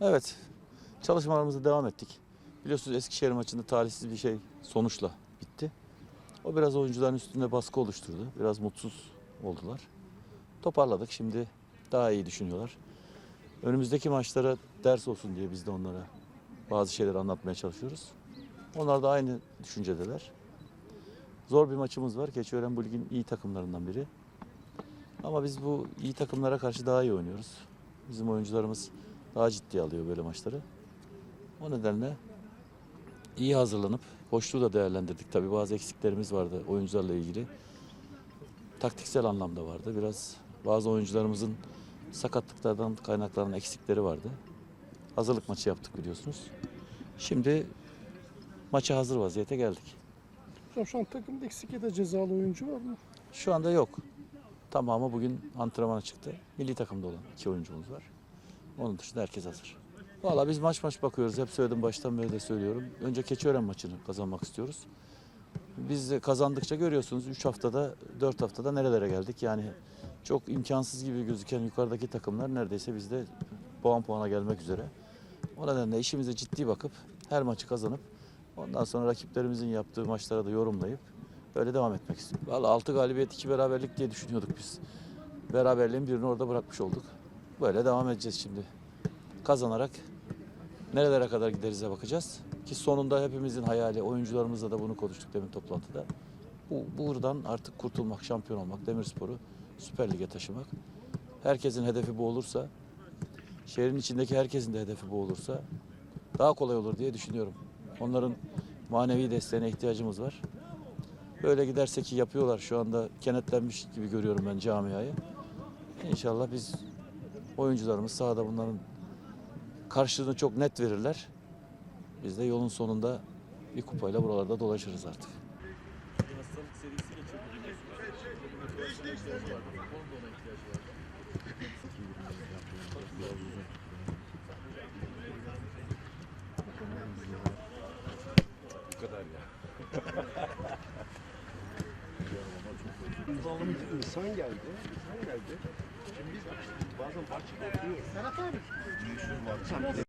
Evet, çalışmalarımıza devam ettik. Biliyorsunuz Eskişehir maçında talihsiz bir şey sonuçla bitti. O biraz oyuncuların üstünde baskı oluşturdu. Biraz mutsuz oldular. Toparladık. Şimdi daha iyi düşünüyorlar. Önümüzdeki maçlara ders olsun diye biz de onlara bazı şeyler anlatmaya çalışıyoruz. Onlar da aynı düşüncedeler. Zor bir maçımız var. Keçiören bu ligin iyi takımlarından biri. Ama biz bu iyi takımlara karşı daha iyi oynuyoruz. Bizim oyuncularımız daha ciddi alıyor böyle maçları. O nedenle iyi hazırlanıp boşluğu da değerlendirdik. Tabii bazı eksiklerimiz vardı oyuncularla ilgili. Taktiksel anlamda vardı. Biraz bazı oyuncularımızın sakatlıklardan kaynaklanan eksikleri vardı. Hazırlık maçı yaptık biliyorsunuz. Şimdi maça hazır vaziyete geldik. Hocam şu an takımda eksik ya da cezalı oyuncu var mı? Şu anda yok. Tamamı bugün antrenmana çıktı. Milli takımda olan iki oyuncumuz var. Onun dışında herkes hazır. Valla biz maç maç bakıyoruz. Hep söyledim baştan beri de söylüyorum. Önce Keçiören maçını kazanmak istiyoruz. Biz kazandıkça görüyorsunuz 3 haftada 4 haftada nerelere geldik. Yani çok imkansız gibi gözüken yukarıdaki takımlar neredeyse bizde puan puana gelmek üzere. O nedenle işimize ciddi bakıp her maçı kazanıp ondan sonra rakiplerimizin yaptığı maçlara da yorumlayıp Böyle devam etmek istiyorum. Valla 6 galibiyet 2 beraberlik diye düşünüyorduk biz. Beraberliğin birini orada bırakmış olduk. Böyle devam edeceğiz şimdi. Kazanarak nerelere kadar giderize bakacağız. Ki sonunda hepimizin hayali, oyuncularımızla da bunu konuştuk demin toplantıda. Bu, buradan artık kurtulmak, şampiyon olmak, Demirspor'u Süper Lig'e taşımak. Herkesin hedefi bu olursa, şehrin içindeki herkesin de hedefi bu olursa daha kolay olur diye düşünüyorum. Onların manevi desteğine ihtiyacımız var. Böyle giderse ki yapıyorlar şu anda kenetlenmiş gibi görüyorum ben camiayı. İnşallah biz oyuncularımız sahada bunların karşılığını çok net verirler. Biz de yolun sonunda bir kupayla buralarda dolaşırız artık. Bu kadar ya. İnsan geldi, insan geldi. Şimdi biz bazen parça bakıyoruz. Serhat abi.